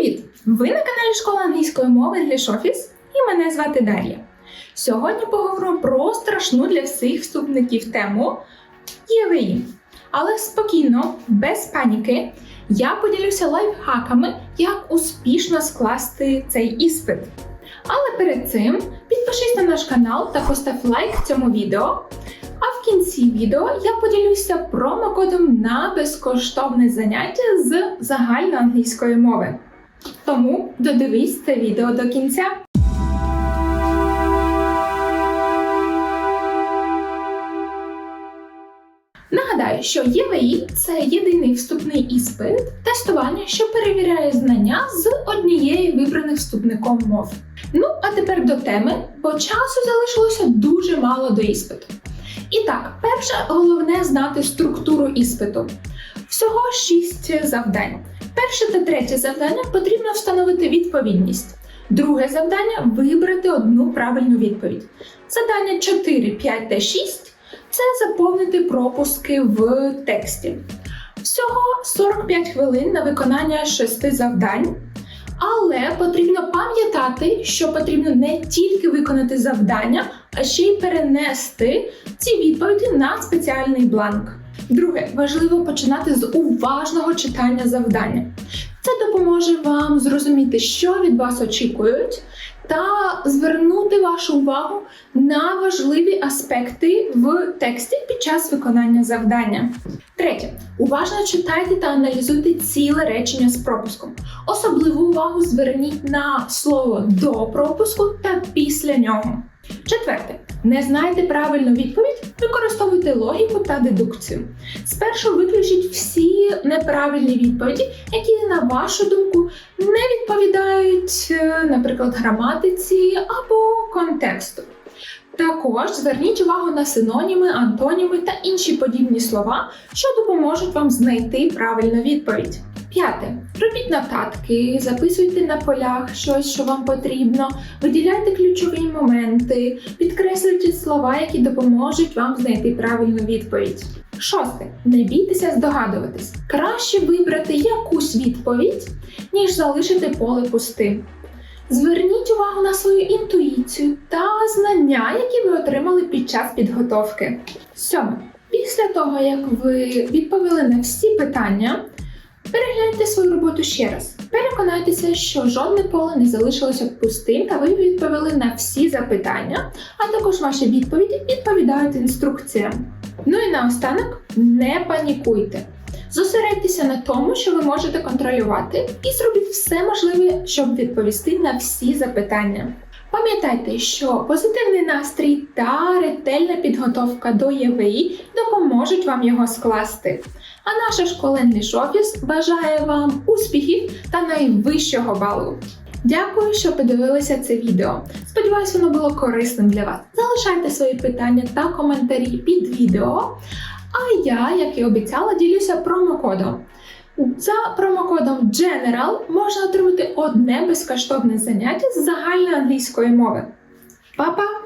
Привіт! Ви на каналі Школа англійської мови English Office і мене звати Дар'я. Сьогодні поговоримо про страшну для всіх вступників тему ЄВІ. Але спокійно, без паніки, я поділюся лайфхаками, як успішно скласти цей іспит. Але перед цим підпишись на наш канал та постав лайк цьому відео. А в кінці відео я поділюся промокодом на безкоштовне заняття з загальноанглійської мови. Тому додивись це відео до кінця. Нагадаю, що ЄВІ це єдиний вступний іспит, тестування, що перевіряє знання з однієї вибраних вступником мов. Ну, а тепер до теми, бо часу залишилося дуже мало до іспиту. І так, перше, головне знати структуру іспиту. Всього шість завдань. Перше та третє завдання потрібно встановити відповідність. Друге завдання вибрати одну правильну відповідь. Завдання 4, 5 та 6 це заповнити пропуски в тексті. Всього 45 хвилин на виконання шести завдань. Але потрібно пам'ятати, що потрібно не тільки виконати завдання, а ще й перенести ці відповіді на спеціальний бланк. Друге, важливо починати з уважного читання завдання. Це допоможе вам зрозуміти, що від вас очікують, та звернути вашу увагу на важливі аспекти в тексті під час виконання завдання. Третє. Уважно читайте та аналізуйте ціле речення з пропуском. Особливу увагу зверніть на слово до пропуску та після нього. Четверте. Не знаєте правильну відповідь, використовуйте логіку та дедукцію. Спершу виключіть всі неправильні відповіді, які, на вашу думку, не відповідають, е, наприклад, граматиці або контексту. Також зверніть увагу на синоніми, антоніми та інші подібні слова, що допоможуть вам знайти правильну відповідь. П'яте. Робіть нотатки, записуйте на полях щось, що вам потрібно, виділяйте ключові моменти, підкреслюйте слова, які допоможуть вам знайти правильну відповідь. Шосте. Не бійтеся здогадуватись. Краще вибрати якусь відповідь, ніж залишити поле пустим. Зверніть увагу на свою інтуїцію та знання, які ви отримали під час підготовки. Сьоме. Після того, як ви відповіли на всі питання, перегляньте свою роботу ще раз. Переконайтеся, що жодне поле не залишилося пустим, та ви відповіли на всі запитання, а також ваші відповіді відповідають інструкціям. Ну і наостанок не панікуйте. Зосередьтеся на тому, що ви можете контролювати, і зробіть все можливе, щоб відповісти на всі запитання. Пам'ятайте, що позитивний настрій та ретельна підготовка до ЄВІ допоможуть вам його скласти. А наша школа English Office бажає вам успіхів та найвищого балу. Дякую, що подивилися це відео. Сподіваюся, воно було корисним для вас. Залишайте свої питання та коментарі під відео. А я, як і обіцяла, ділюся промокодом. За промокодом General можна отримати одне безкоштовне заняття з загальної англійської мови. Па-па!